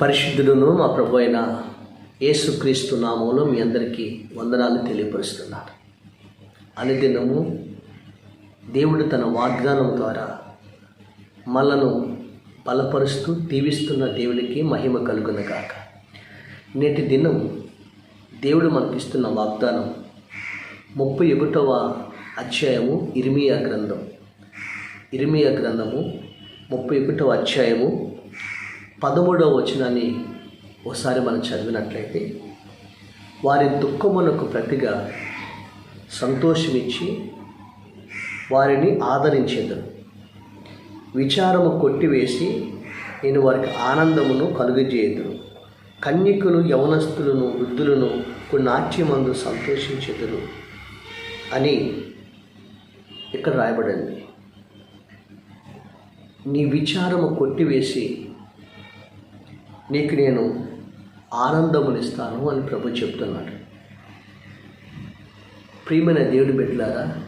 పరిశుద్ధులను మా ప్రభు అయిన యేసుక్రీస్తు నామంలో మీ అందరికీ వందనాలు తెలియపరుస్తున్నాను. అనుదినము దేవుడు తన వాగ్దానం ద్వారా మనను బలపరుస్తూ దీవిస్తున్న దేవునికి మహిమ కలుగును కాక నేటి దినం దేవుడు మనకిస్తున్న వాగ్దానం ముప్పై ఒకటవ అధ్యాయము ఇర్మియా గ్రంథం. ఇర్మియా గ్రంథము ముప్పై ఒకటవ అధ్యాయము పదమూడవ వచనాన్ని ఒకసారి మనం చదివినట్లయితే వారి దుఃఖమునకు ప్రతిగా సంతోషమిచ్చి వారిని ఆదరించేదను విచారము కొట్టివేసి నేను వారికి ఆనందమును కలుగజేయదును కన్యకులు యవనస్తులను వృద్ధులను ఇప్పుడు నాట్యమందు సంతోషించెదరు అని ఇక్కడ రాయబడింది. నీ విచారము కొట్టివేసి నీకు నేను ఆనందమునిస్తాను అని ప్రభు చెప్తున్నాడు. ప్రియమైన దేవుడి బిడ్డలారా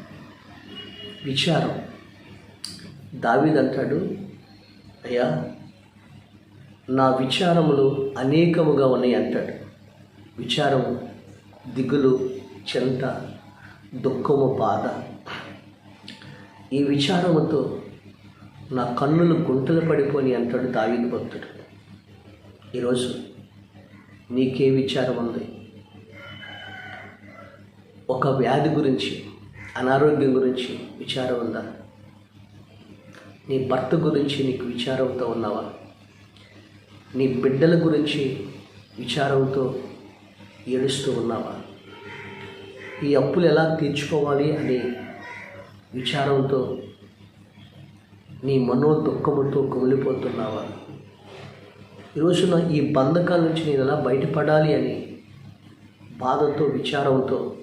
విచారం. దావిదంటాడు అయ్యా నా విచారములు అనేకముగా ఉన్నాయి అంటాడు. విచారము దిగులు చెంత దుఃఖము బాధ. ఈ విచారముతో నా కన్నులు గుంటలు పడిపోని అంటాడు దావిని భక్తుడు. ఈరోజు నీకే విచారం ఉంది ఒక వ్యాధి గురించి అనారోగ్యం గురించి విచారం ఉందా నీ భర్త గురించి నీకు విచారంతో ఉన్నావా? నీ బిడ్డల గురించి విచారంతో ఏడుస్తూ ఉన్నావా? ఈ అప్పులు ఎలా తీర్చుకోవాలి అనే విచారంతో నీ మనో దుఃఖముతో కుమిలిపోతున్నావా? ఈరోజు నా ఈ బంధకాల నుంచి నేను ఎలా బయటపడాలి అని బాధతో విచారంతో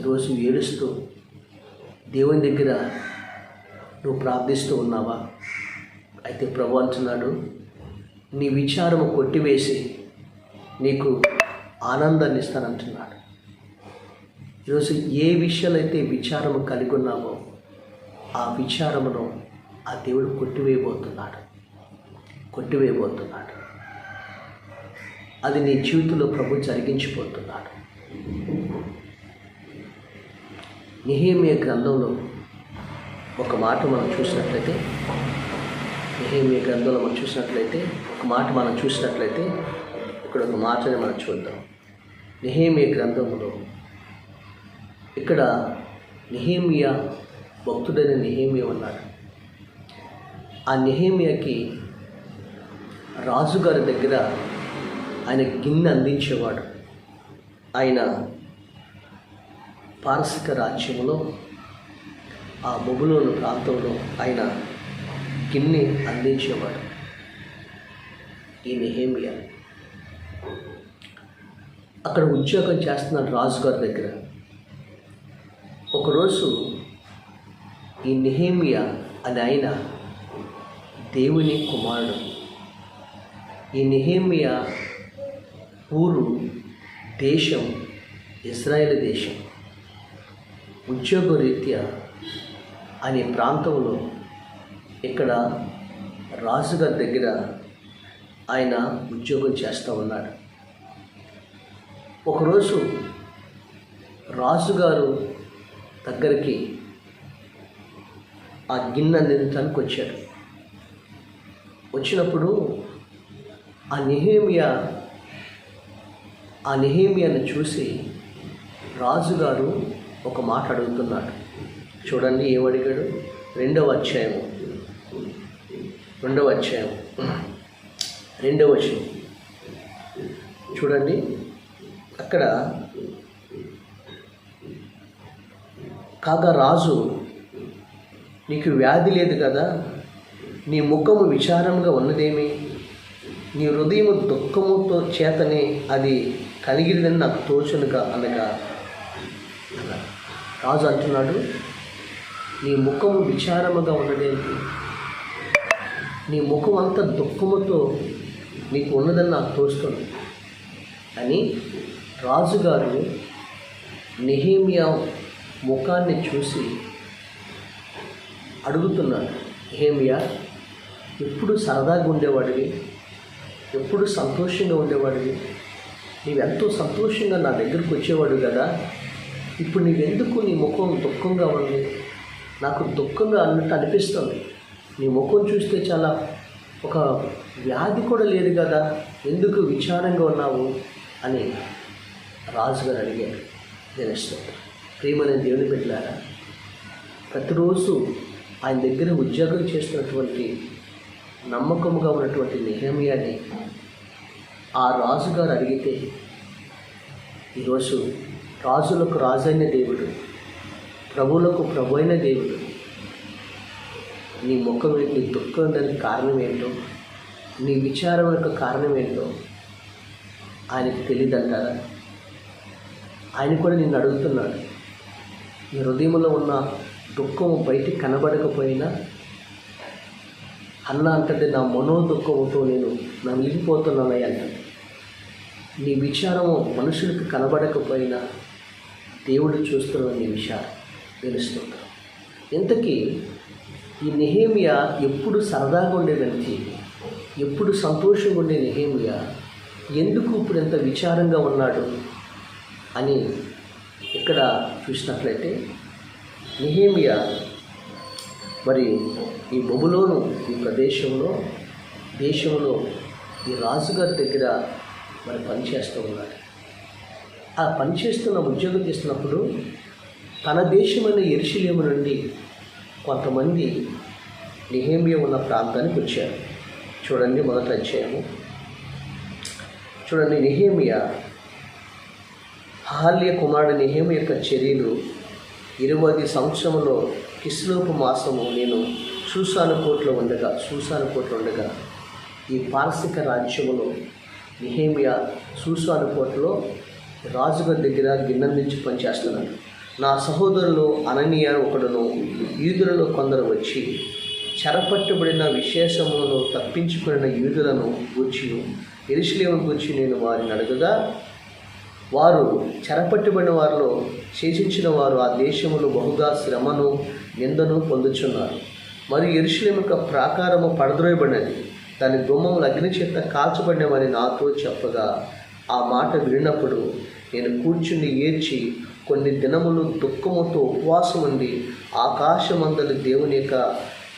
ఈరోజు ఏడుస్తూ దేవుని దగ్గర నువ్వు ప్రార్థిస్తూ ఉన్నావా? అయితే ప్రభు అంటున్నాడు నీ విచారము కొట్టివేసి నీకు ఆనందాన్ని ఇస్తానంటున్నాడు. ఈరోజు ఏ విషయాలు అయితే విచారము కలిగి ఉన్నామో ఆ విచారమును ఆ దేవుడు కొట్టివేయబోతున్నాడు. కొట్టివేయబోతున్నాడు. అది నీ జీవితంలో ప్రభు జరిగించిపోతున్నాడు. నిహేమియ గ్రంథంలో ఒక మాట మనం చూసినట్లయితే నిహేమియ గ్రంథంలో మనం చూసినట్లయితే ఒక మాట మనం చూసినట్లయితే ఇక్కడ ఒక మాటని మనం చూద్దాం. నిహేమియ గ్రంథంలో ఇక్కడ నిహేమియా భక్తుడైన నిహేమియ ఉన్నాడు. ఆ నిహేమియాకి రాజుగారి దగ్గర ఆయన గిన్నె అందించేవాడు. ఆయన పారసిక రాజ్యంలో ఆ బొబులోని ప్రాంతంలో ఆయన గిన్నె అందించేవాడు. ఈ నెహేమియా. అక్కడ ఉద్యోగం చేస్తున్నాడు రాజుగారి దగ్గర. ఒకరోజు ఈ నెహేమియా అని ఆయన దేవుని కుమారుడు. ఈ నెహేమియా ఊరు దేశం ఇస్రాయేల్ దేశం ఉద్యోగరీత్యా అనే ప్రాంతంలో ఇక్కడ రాజుగారి దగ్గర ఆయన ఉద్యోగం చేస్తూ ఉన్నాడు. ఒకరోజు రాజుగారు దగ్గరికి ఆ గిన్నె నిందటానికి వచ్చాడు వచ్చినప్పుడు ఆ నిహేమియా ఆ నిహేమియాను చూసి రాజుగారు ఒక మాట అడుగుతున్నాడు. చూడండి ఏమడిగాడు రెండవ అధ్యాయము. రెండవ అధ్యాయం రెండవ విషయం చూడండి అక్కడ కాగా రాజు నీకు వ్యాధి లేదు కదా? నీ ముఖము విచారంగా ఉన్నదేమి? నీ హృదయము దుఃఖముతో చేతనే అది కనిగిరిదని నాకు తోచునుగా అనగా రాజు అంటున్నాడు నీ ముఖము విచారముగా ఉన్నదేంటి నీ ముఖం అంతా దుఃఖముతో నీకు ఉన్నదని నాకు తోస్తుంది అని రాజుగారు నెహేమియా ముఖాన్ని చూసి అడుగుతున్నాడు. నెహేమియా ఎప్పుడు సరదాగా ఉండేవాడివి? ఎప్పుడు సంతోషంగా ఉండేవాడివి? నీవెంతో సంతోషంగా నా దగ్గరకు వచ్చేవాడు కదా. ఇప్పుడు నీవెందుకు నీ ముఖం దుఃఖంగా ఉంది? నాకు దుఃఖంగా అన్నట్టు అనిపిస్తుంది. నీ ముఖం చూస్తే చాలా ఒక వ్యాధి కూడా లేదు కదా. ఎందుకు విచారంగా ఉన్నావు? అని రాజుగారు అడిగారు. దేనిస్తుంది ప్రేమని దేవుని పెట్టారా ప్రతిరోజు ఆయన దగ్గర ఉద్యోగం చేస్తున్నటువంటి నమ్మకముగా ఉన్నటువంటి నిహమియాని ఆ రాజుగారు అడిగితే ఈరోజు రాజులకు రాజైన దేవుడు ప్రభువులకు ప్రభు అయిన దేవుడు నీ ముఖం ఏంటి, నీ దుఃఖం దానికి కారణం ఏంటో నీ విచారం యొక్క కారణం ఏంటో ఆయనకు తెలియదంటారా ఆయన కూడా నిన్ను అడుగుతున్నాడు. నీ హృదయంలో ఉన్న దుఃఖం బయటికి కనబడకపోయినా అన్న అంతటి నా మనో దుఃఖంతో నేను నలిగిపోతున్నానయ్య అంటాడు. నీ విచారము మనుషులకు కనబడకపోయినా దేవుడు చూస్తున్న నీ విచారం. తెలుస్తుంటాడు ఇంతకీ ఈ నెహేమియా ఎప్పుడు సరదాగా ఉండే వ్యక్తి ఎప్పుడు సంతోషంగా ఉండే నెహేమియా ఎందుకు ఇప్పుడు ఎంత విచారంగా ఉన్నాడు అని ఇక్కడ చూసినట్లయితే నెహేమియా మరి ఈ బొబులోను ఈ ప్రదేశంలో దేశంలో ఈ రాజుగారి దగ్గర మరి పనిచేస్తూ ఉన్నాడు ఆ పనిచేస్తున్న ఉద్యోగం చేస్తున్నప్పుడు తన దేశమైన ఎరుషులేము నుండి కొంతమంది నిహేమియా ఉన్న ప్రాంతానికి వచ్చారు. చూడండి మొదట అధ్యాయము. చూడండి నిహేమియా హాల్య కుమారుడు నిహేమి యొక్క చర్యలు ఇరవై సంవత్సరంలో కిస్లోపు మాసము నేను సూసాను కోట్లో ఉండగా సూసాను కోట్లో ఉండగా ఈ పార్శిక రాజ్యములో నిహేమియా సూసాను కోటలో రాజుగారి దగ్గర గిన్నె నుంచి పనిచేస్తున్నాడు. నా సహోదరులు అననీయ ఒకడును యూదులలో కొందరు వచ్చి చెరపట్టబడిన విశేషములను తప్పించుకున్న యూదులను గూర్చి ఎరుసలేము గూర్చి నేను వారిని అడగగా వారు చెరపట్టబడిన వారిలో శేషించిన వారు ఆ దేశములు బహుగా శ్రమను నిందను పొందుచున్నారు. మరియు ఎరుషులేము యొక్క ప్రాకారము పడద్రోయబడినది. దాని గుమ్మములు అగ్ని చేత కాల్చబడినవని నాతో చెప్పగా ఆ మాట విడినప్పుడు నేను కూర్చుని ఏడ్చి కొన్ని దినములు దుఃఖముతో ఉపవాసం ఉండి ఆకాశమందలి దేవుని యొక్క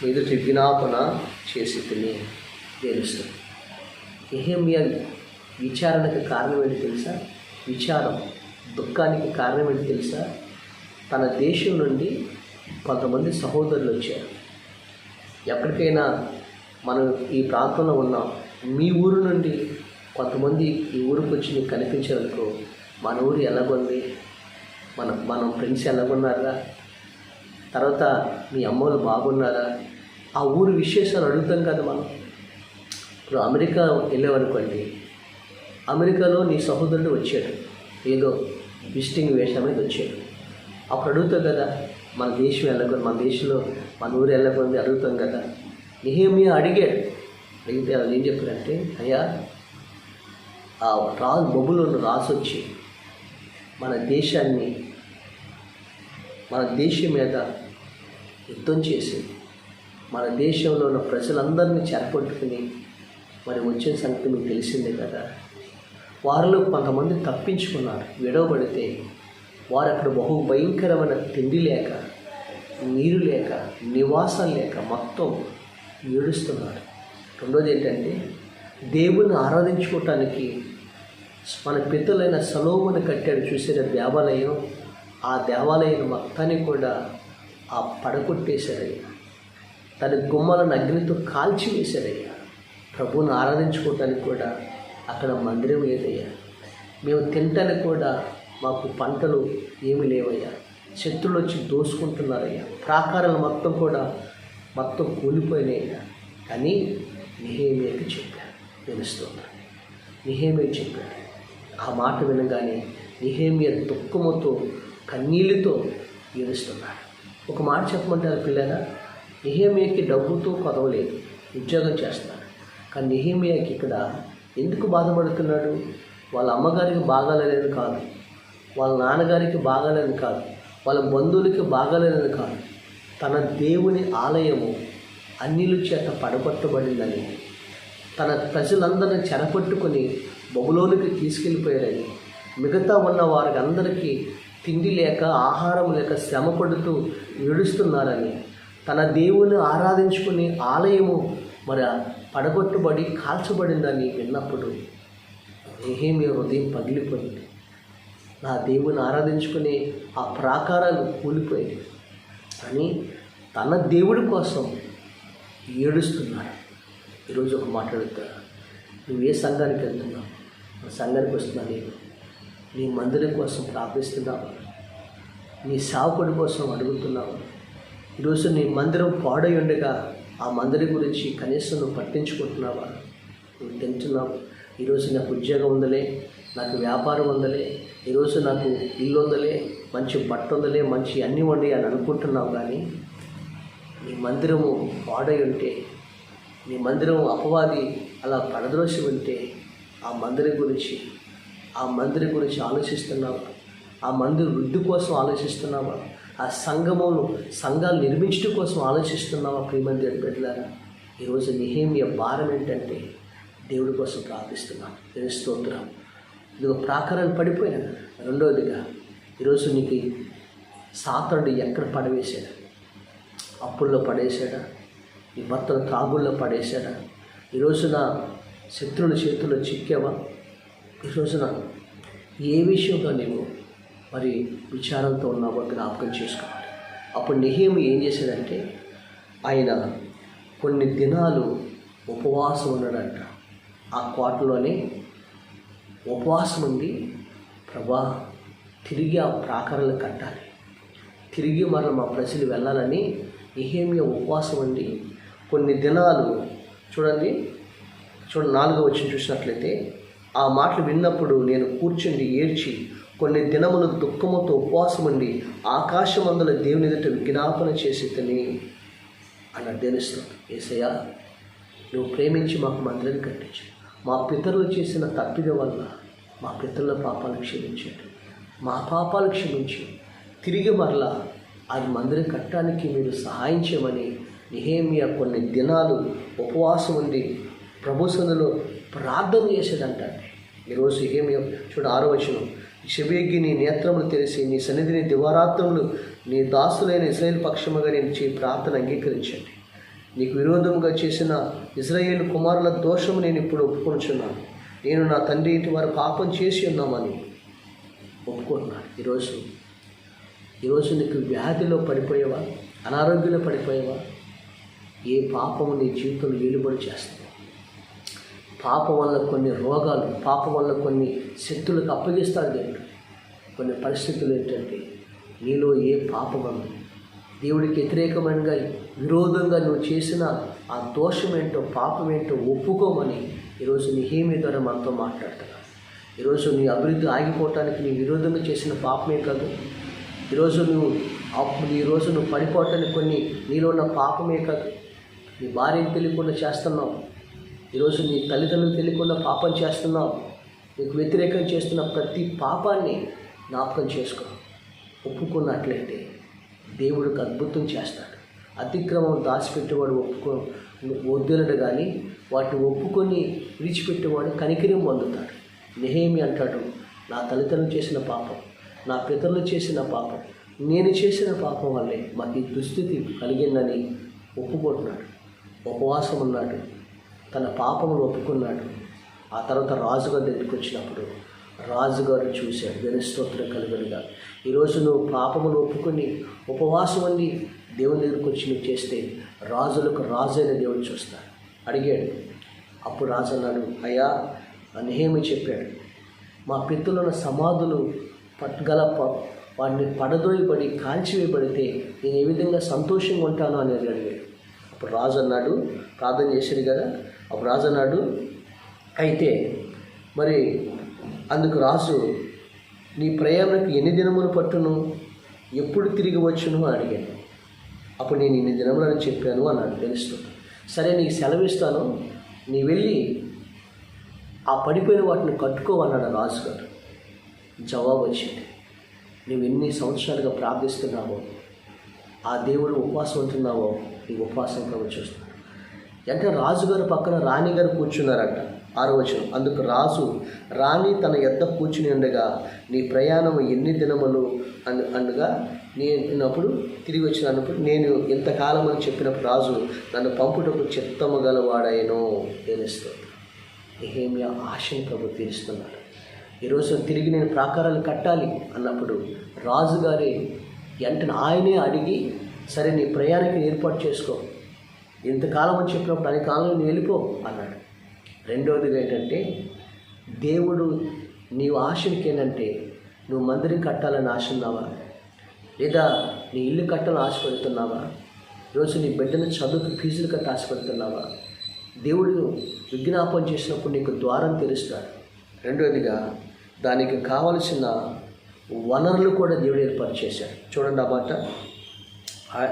మీద విజ్ఞాపన చేసి తిని తెలుస్తుంది ఎహేమియా విచారణకు కారణం ఏంటి తెలుసా? విచారం దుఃఖానికి కారణం ఏంటి తెలుసా? తన దేశం నుండి కొంతమంది సహోదరులు వచ్చారు. ఎప్పటికైనా మనం ఈ ప్రాంతంలో ఉన్నాం మీ ఊరు నుండి కొంతమంది ఈ ఊరికి వచ్చి నీకు కనిపించారనుకో మన ఊరు ఎలాగుంది? మన మనం ఫ్రెండ్స్ ఎలాగున్నారా? తర్వాత మీ అమ్మోళ్ళు బాగున్నారా? ఆ ఊరు విశేషాలు అడుగుతాం కదా మనం. ఇప్పుడు అమెరికా వెళ్ళామనుకోండి అమెరికాలో నీ సహోదరుడు వచ్చాడు. ఏదో విజిటింగ్ వేషం మీద వచ్చాడు. అప్పుడు అడుగుతాం కదా మన దేశం వెళ్ళకుండా మన దేశంలో మన ఊరు వెళ్ళకుండా అడుగుతాం కదా. నిహేమియా అడిగాడు. అడిగితే వాళ్ళు ఏం చెప్పారంటే అయ్యా ఆ రాజు బొబ్బులో రాసొచ్చి వచ్చి మన దేశాన్ని మన దేశం మీద యుద్ధం చేసి మన దేశంలో ఉన్న ప్రజలందరినీ చేరపట్టుకుని మరి వచ్చిన సంగతి మీకు తెలిసిందే కదా. వారిలో కొంతమంది తప్పించుకున్నారు. విడవబడితే వారు అక్కడ బహు భయంకరమైన తిండి లేక నీరు లేక నివాసం లేక మొత్తం ఏడుస్తున్నారు. రెండోది ఏంటంటే దేవుని ఆరాధించుకోవటానికి మన పితలైన సలోముని కట్టాడు చూసిన దేవాలయం ఆ దేవాలయం మొత్తాన్ని కూడా ఆ పడగొట్టేశారయ్యా తన గుమ్మలను అగ్నితో కాల్చి వేశారయ్యా ప్రభువుని ఆరాధించుకోవటానికి కూడా అక్కడ మందిరం లేదయ్యా. మేము తినటానికి కూడా మాకు పంటలు ఏమి లేవయ్యా. శత్రులు వచ్చి దోసుకుంటున్నారయ్యా. ప్రాకారాలు మొత్తం కూడా మొత్తం కూలిపోయినాయి. అని నిహేమియకి చెప్పాడు తెలుస్తున్నారు నిహేమియా చెప్పాడు ఆ మాట వినగానే నిహేమియ దుఃఖముతో కన్నీళ్ళతో ఏడుస్తున్నాడు. ఒక మాట చెప్పమంటారు పిల్లగా నిహేమియకి డబ్బుతో కొదవలేదు ఉద్యోగం చేస్తున్నాడు. కానీ నిహేమియాకి ఇక్కడ ఎందుకు బాధపడుతున్నాడు? వాళ్ళ అమ్మగారికి బాగాలేదని కాదు వాళ్ళ నాన్నగారికి బాగాలేదని కాదు వాళ్ళ బంధువులకి బాగాలేదని కాదు తన దేవుని ఆలయము అన్నిల చేత పడగొట్టబడిందని తన ప్రజలందరిని చెరపట్టుకొని బబులోనికి తీసుకెళ్ళిపోయారని. మిగతా ఉన్న వారికి అందరికీ తిండి లేక ఆహారం లేక శ్రమ పడుతూ ఏడుస్తున్నారని. తన దేవుని ఆరాధించుకునే ఆలయము మరి పడగొట్టుబడి కాల్చబడిందని విన్నప్పుడు ఏమీ హృదయం పగిలిపోయింది. నా దేవుని ఆరాధించుకునే ఆ ప్రాకారాలు కూలిపోయాయి. అని తన దేవుడి కోసం ఏడుస్తున్నాడు. ఈరోజు ఒక మాట్లాడుతా నువ్వు ఏ సంఘానికి వెళ్తున్నావు? నా సంఘానికి వస్తున్నా నేను నీ మందిరం కోసం ప్రార్థిస్తున్నావు. నీ సావుకుడి కోసం అడుగుతున్నావు. ఈరోజు నీ మందిరం పాడై ఉండగా ఆ మందిరం గురించి కనీసం నువ్వు పట్టించుకుంటున్నావా? నువ్వు తింటున్నావు. ఈరోజు నాకు ఉద్యోగం ఉందలే నాకు వ్యాపారం ఉందలే ఈరోజు నాకు ఇల్లు ఉందలే మంచి బట్ట ఉందలే మంచి అన్నీ ఉండి అని అనుకుంటున్నావు కానీ నీ మందిరము పాడై ఉంటే నీ మందిరం అపవాది అలా పడద్రోసి ఉంటే ఆ మందిరం గురించి ఆ మందిరం గురించి ఆలోచిస్తున్నావా? ఆ మందిర వృద్ధి కోసం ఆలోచిస్తున్నావా? ఆ సంఘమును సంఘాలు నిర్మించడం కోసం ఆలోచిస్తున్నావా ప్రియమంది బిడ్డలారా ఈరోజు నిహేమియ భారం ఏంటంటే దేవుడి కోసం ప్రార్థిస్తున్నాం. దేవుని స్తోత్రం. ఇదిగో ప్రాకారాలు పడిపోయినా రెండవదిగా ఈరోజు నీకు సాతరుడు ఎక్కడ పడవేశాడు? అప్పుల్లో పడేశాడా? నీ భర్తను త్రాగుల్లో పడేశాడా? ఈరోజు నా చేతుల్లో చిక్కావా? ఈ రోజున ఏ విషయంలో నీవు మరి విచారంతో ఉన్నావో జ్ఞాపకం చేసుకోవాలి. అప్పుడు నెహేమి ఏం చేశాడంటే ఆయన కొన్ని దినాలు ఉపవాసం ఉన్నాడంట. ఆ కోటలోనే ఉపవాసం ఉండి ప్రభా తిరిగి ఆ ప్రాకారాలు కట్టాలి. తిరిగి మరల మా ప్రజలు వెళ్ళాలని నిహేమియ ఉపవాసం ఉండి కొన్ని దినాలు చూడండి చూడండి నాలుగో వచ్చిన చూసినట్లయితే ఆ మాటలు విన్నప్పుడు నేను కూర్చుండి ఏడ్చి కొన్ని దినములు దుఃఖముతో ఉపవాసం ఉండి ఆకాశమందుల దేవుని ఎదుట విజ్ఞాపన చేసి తిని అని తెలుస్తుంది ఏసయ్యా నువ్వు ప్రేమించి మాకు మందిరాన్ని కట్టించు. మా పితరులు చేసిన తప్పిద వల్ల మా పితరుల పాపాలు క్షమించండి. మా పాపాలు క్షమించి. తిరిగి మరలా అది మందిరం కట్టడానికి మీరు సహాయం చేయమని నిహేమియా కొన్ని దినాలు ఉపవాసం ఉండి ప్రభు సందులో ప్రార్థన చేసేదంట ఈరోజు నిహేమియా చూడ ఆరో వచనం. శబేగి నీ నేత్రములు తెలిసి నీ సన్నిధిని దివారాత్రములు నీ దాసులైన ఇస్రాయేల్ పక్షముగా నేను చే ప్రార్థన అంగీకరించండి. నీకు విరోధముగా చేసిన ఇజ్రాయేల్ కుమారుల దోషము నేను ఇప్పుడు ఒప్పుకొనుచున్నాను. నేను నా తండ్రి ఇంటి వారు పాపం చేసి ఉన్నామని ఒప్పుకుంటున్నాను ఈరోజు ఈరోజు నీకు వ్యాధిలో పడిపోయేవా? అనారోగ్యంలో పడిపోయేవా? ఏ పాపము నీ జీవితంలో ఏలుబడి చేస్తుంది? పాపం వల్ల కొన్ని రోగాలు పాపం వల్ల కొన్ని శక్తులకు అప్పగిస్తాడు దేవుడు. కొన్ని పరిస్థితులు ఏంటంటే నీలో ఏ పాపం ఉంది? దేవుడికి వ్యతిరేకమైనగా విరోధంగా నువ్వు చేసిన ఆ దోషం ఏంటో పాపం ఏంటో ఒప్పుకోమని ఈరోజు నీ హేమి ద్వారా మనతో మాట్లాడుతున్నాను ఈరోజు నీ అభివృద్ధి ఆగిపోవటానికి నీ విరోధంగా చేసిన పాపమే కాదు. ఈరోజు నువ్వు ఈరోజు నువ్వు పడిపోవటానికి కొన్ని నీలో ఉన్న పాపమే కాదు. నీ భార్యకు తెలియకుండా చేస్తున్నావు. ఈరోజు నీ తల్లిదండ్రులు తెలియకుండా పాపం చేస్తున్నావు. నీకు వ్యతిరేకం చేస్తున్న ప్రతి పాపాన్ని జ్ఞాపకం చేసుకో. ఒప్పుకున్నట్లయితే దేవుడికి అద్భుతం చేస్తాడు. అతిక్రమం దాచిపెట్టేవాడు ఒప్పుకో వద్దులడు కానీ వాటిని ఒప్పుకొని విడిచిపెట్టేవాడు కనికరం పొందుతాడు. నెహేమి అంటాడు నా తల్లిదండ్రులు చేసిన పాపం నా పితరులు చేసిన పాపం నేను చేసిన పాపం వల్లే మాకు ఈ దుస్థితి కలిగిందని ఒప్పుకుంటున్నాడు. ఉపవాసం ఉన్నాడు తన పాపమును ఒప్పుకున్నాడు. ఆ తర్వాత రాజుగారి దగ్గరికి వచ్చినప్పుడు రాజుగారు చూశాడు గణస్తోత్రం కలుగునిగా. ఈరోజు నువ్వు పాపమును ఒప్పుకొని ఉపవాసం అన్ని దేవుని దగ్గరికి వచ్చి నువ్వు చేస్తే రాజులకు రాజైన దేవుడు చూస్తాడు. అడిగాడు. అప్పుడు రాజు అన్నాడు అయ్యా అనేమి చెప్పాడు. మా పిత్తులున్న సమాధులు పట్టుగల ప- వాడిని పడదోయబడి కాల్చివేయబడితే నేను ఏ విధంగా సంతోషంగా ఉంటాను అని అడిగాడు అప్పుడు రాజు అన్నాడు ప్రార్థన చేశాడు కదా. అప్పుడు రాజు అన్నాడు అయితే మరి అందుకు రాజు నీ ప్రయాణకు ఎన్ని దినములు పట్టును? ఎప్పుడు తిరిగి వచ్చును? అని అడిగాను అప్పుడు నేను ఇన్ని దినములని చెప్పాను అన్నాడు. తెలుస్తుంది. సరే నీకు సెలవిస్తాను. నీ వెళ్ళి ఆ పడిపోయిన వాటిని కట్టుకోవన్నాడు రాజుగారు. జవాబు వచ్చింది. నువ్వు ఎన్ని సంవత్సరాలుగా ప్రార్థిస్తున్నావో ఆ దేవుడు ఉపవాసం ఉంటున్నావో నీ ఉపవాసం ప్రభు చూస్తున్నాడు. అంటే రాజుగారు పక్కన రాణిగారు కూర్చున్నారంట. ఆరవచనం అందుకు రాజు రాణి తన ఎద్ద కూర్చుని ఉండగా నీ ప్రయాణం ఎన్ని దినములు? అను అనగా నేనప్పుడు తిరిగి వచ్చినప్పుడు నేను ఇంతకాలం అని చెప్పినప్పుడు రాజు నన్ను పంపుటకు చిత్తము గలవాడైనో తెలుస్తుంది నెహేమియా ఆశని ప్రభు తీరుస్తున్నాడు ఈరోజు తిరిగి నేను ప్రాకారాలు కట్టాలి అన్నప్పుడు రాజుగారే వెంటనే ఆయనే అడిగి సరే నీ ప్రయాణానికి ఏర్పాటు చేసుకో. ఇంతకాలం అని చెప్పినప్పుడు అనే కాలంలో నేను వెళ్ళిపో అన్నాడు. రెండవది ఏంటంటే దేవుడు నీవు ఆశనికి ఏంటంటే నువ్వు మందిరం కట్టాలని ఆశ ఉన్నావా లేదా నీ ఇల్లు కట్టాలని ఆశపడుతున్నావా? ఈరోజు నీ బిడ్డను చదువుకు ఫీజులు కట్టి ఆశపడుతున్నావా? దేవుడు విజ్ఞాపం చేసినప్పుడు నీకు ద్వారం తెరుస్తాడు. రెండవదిగా దానికి కావలసిన వనరులు కూడా దేవుడు ఏర్పాటు చేశాడు. చూడండి ఆ మాట.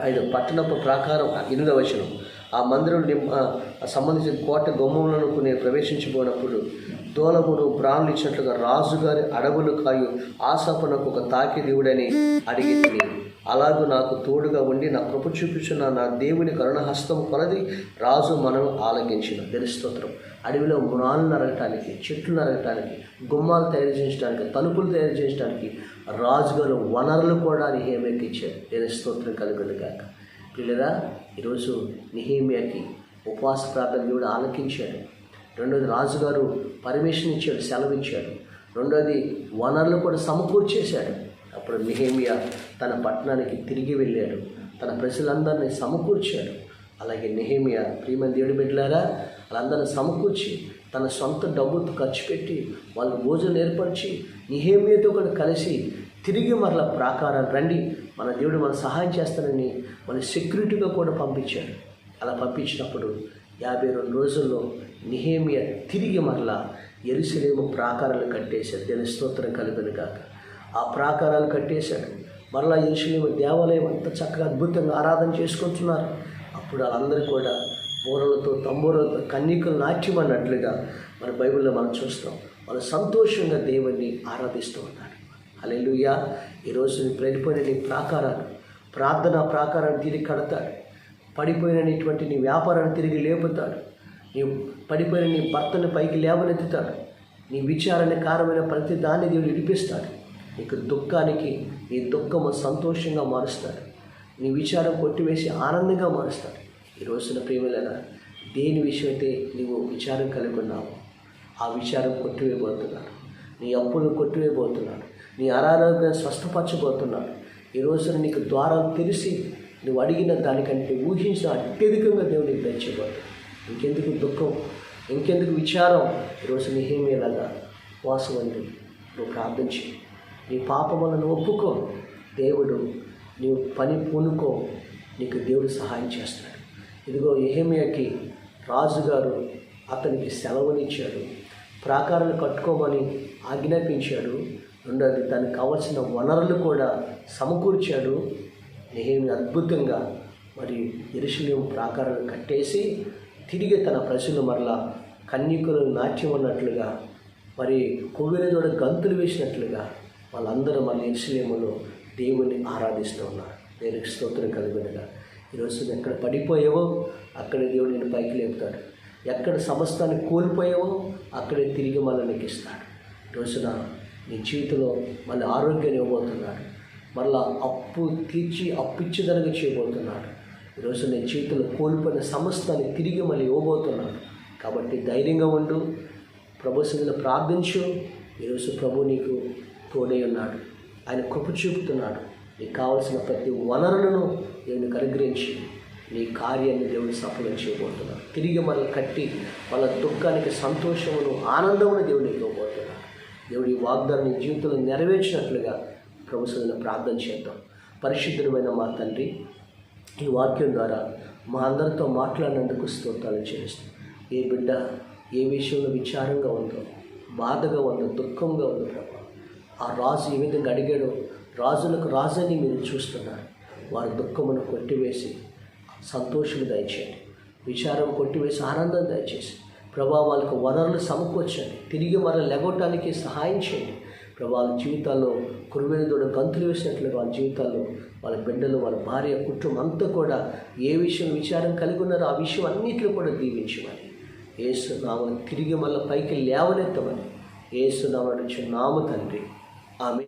ఐదు పట్టణపు ప్రాకారం ఎనిమిదవ వచనం. ఆ మందిరం సంబంధించిన కోట గుమ్మములను నేను ప్రవేశించిపోయినప్పుడు దోలమును ప్రాణులు ఇచ్చినట్లుగా రాజుగారి అడవులు కాయు ఆశాపనకు ఒక తాకి దేవుడని అడిగి అలాగూ నాకు తోడుగా ఉండి నా కృప చూపించిన నా దేవుని కరుణహస్తం కొలది రాజు మనం ఆలకించిన. స్తోత్రం. అడవిలో మృణాలు నరగటానికి చెట్లు నరగటానికి గుమ్మాలు తయారు చేయించడానికి తలుపులు తయారు చేయించడానికి రాజుగారు వనరులు కూడా నిహేమియాకి ఇచ్చారు. దేని స్తోత్రం కలుగును కాక పిల్లరా ఈరోజు నిహేమియాకి ఉపవాస ప్రార్థన దేవుడు ఆలకించాడు. రెండోది రాజుగారు పర్మిషన్ ఇచ్చాడు సెలవు ఇచ్చాడు రెండోది వనరులు కూడా సమకూర్చేశాడు. అప్పుడు నిహేమియా తన పట్టణానికి తిరిగి వెళ్ళాడు. తన ప్రజలందరినీ సమకూర్చాడు. అలాగే నెహేమియా ప్రియమైన దేవుడి బిడ్డలారా వాళ్ళందరిని సమకూర్చి తన సొంత డబ్బుతో ఖర్చు పెట్టి వాళ్ళు భోజనం ఏర్పరిచి నిహేమియాతో కూడా కలిసి తిరిగి మరల ప్రాకారాలు రండి. మన దేవుడు మన సహాయం చేస్తానని మన సెక్యూరిటీగా కూడా పంపించాడు. అలా పంపించినప్పుడు యాభై రెండు రోజుల్లో నిహేమియా తిరిగి మరలా ఎరుసలేము ప్రాకారాలు కట్టేశాడు. దేని స్తోత్రం కలిగిన కాక ఆ ప్రాకారాలు కట్టేశాడు. మరలా ఎరుసలేము దేవాలయం అంత చక్కగా అద్భుతంగా ఆరాధన చేసుకుంటున్నారు. అప్పుడు వాళ్ళందరూ కూడా బోరలతో తంబూరలతో కన్నీకులు నాట్యం అన్నట్లుగా మన బైబిల్లో మనం చూస్తాం. మనం సంతోషంగా దేవుణ్ణి ఆరాధిస్తూ ఉన్నారు. అలెలుయ్యా ఈరోజు నీ వెళ్ళిపోయిన నీ ప్రాకారాలు ప్రార్థన ప్రాకారాన్ని తిరిగి కడతాడు పడిపోయినటువంటి నీ వ్యాపారాన్ని తిరిగి లేపుతాడు నీ పడిపోయిన నీ భర్తను పైకి లేవనెత్తుతాడు నీ విచారణ కారణమైన ప్రతి దాన్ని దేవుడు విడిపిస్తాడు. నీకు దుఃఖానికి నీ దుఃఖము సంతోషంగా మారుస్తాడు నీ విచారం కొట్టివేసి ఆనందంగా మారుస్తాడు ఈ రోజున ప్రేమలైన దేని విషయమైతే నువ్వు నీవు విచారం కలిగి ఉన్నావు ఆ విచారం కొట్టివేయబోతున్నాడు. నీ అప్పులు కొట్టివేయబోతున్నాడు. నీ అనారోగ్యం స్వస్థపరచబోతున్నాడు. ఈ రోజున నీకు ద్వారం తెలిసి నువ్వు అడిగిన దానికంటే ఊహించిన అత్యధికంగా దేవుడు నీకు దయచేయబోతాడు ఇంకెందుకు దుఃఖం? ఇంకెందుకు విచారం? ఈరోజు నీహేమేలాగా వాసం అండి నువ్వు ప్రార్థించి నీ పాపములను ఒప్పుకో. దేవుడు నీవు పని పూనుకో. నీకు దేవుడు సహాయం చేస్తాడు ఇదిగో ఎహేమియాకి రాజుగారు అతనికి సెలవునిచ్చాడు ప్రాకారాలు కట్టుకోమని ఆజ్ఞాపించాడు. రెండోది దానికి కావలసిన వనరులు కూడా సమకూర్చాడు. నెహేమి అద్భుతంగా మరి ఎరుషులేం ప్రాకారాలు కట్టేసి తిరిగి తన ప్రజలు మరలా కన్యకులు నాట్యం అన్నట్లుగా మరి కొవ్విన గంతులు వేసినట్లుగా వాళ్ళందరూ మన ఎరుసలేములో దేవుణ్ణి ఆరాధిస్తూ ఉన్నారు. దేవునికి స్తోత్రం కలిగినగా. ఈరోజు ఎక్కడ పడిపోయావో అక్కడే దేవుడు నేను పైకి లేపుతాడు. ఎక్కడ సమస్తాన్ని కోల్పోయావో అక్కడే తిరిగి మళ్ళీ నీకు ఇస్తాడు. ఈరోజున రోజున నీ జీవితంలో మళ్ళీ ఆరోగ్యాన్ని ఇవ్వబోతున్నాడు. మళ్ళా అప్పు తీర్చి అప్పిచ్చేదనగా చేయబోతున్నాడు. ఈరోజు నీ జీవితంలో కోల్పోయిన సమస్తాన్ని తిరిగి మళ్ళీ ఇవ్వబోతున్నాడు. కాబట్టి ధైర్యంగా ఉండు. ప్రభు సన్నిధిలో ప్రార్థించు. ఈరోజు ప్రభు నీకు తోడే ఉన్నాడు. ఆయన కృప చూపుతున్నాడు. నీకు కావలసిన ప్రతి వనరులను దేవునికి అనుగ్రహించి నీ కార్యాన్ని దేవుడు సఫలం చేయబోతున్నాడు. తిరిగి మళ్ళీ కట్టి వాళ్ళ దుఃఖానికి సంతోషమును ఆనందమును దేవుడు ఇవ్వబోతున్నాడు. దేవుడి వాగ్దాన్ని జీవితంలో నెరవేర్చినట్లుగా ప్రభుత్వం ప్రార్థన చేద్దాం. పరిశుద్ధమైన మా తండ్రి ఈ వాక్యం ద్వారా మా అందరితో మాట్లాడినందుకు స్తోత్రాలు చేస్తాం ఏ బిడ్డ ఏ విషయంలో విచారంగా ఉందో బాధగా ఉందో దుఃఖంగా ఉందో ప్రభావం ఆ రాజు ఏ విధంగా అడిగాడో రాజులకు రాజని మీరు చూస్తున్నారు. వారి దుఃఖమును కొట్టివేసి సంతోషం దయచేయండి. విచారం కొట్టివేసి ఆనందం దయచేసి ప్రభా వాళ్ళకు వనరులు సమకూర్చండి. తిరిగి మరల లెగొట్టడానికి సహాయం చేయండి. ప్రభు వాళ్ళ జీవితాల్లో కురువైన గంతులు వేసినట్లుగా వాళ్ళ జీవితాల్లో వాళ్ళ బిడ్డలు వాళ్ళ భార్య కుటుంబం అంతా కూడా ఏ విషయం విచారం కలిగి ఉన్నారో ఆ విషయం అన్నింటిలో కూడా దీవించమని. ఏసు నామని తిరిగి మళ్ళీ పైకి లేవనెత్తమని. ఏసు నామను నామ తండ్రి. Amém.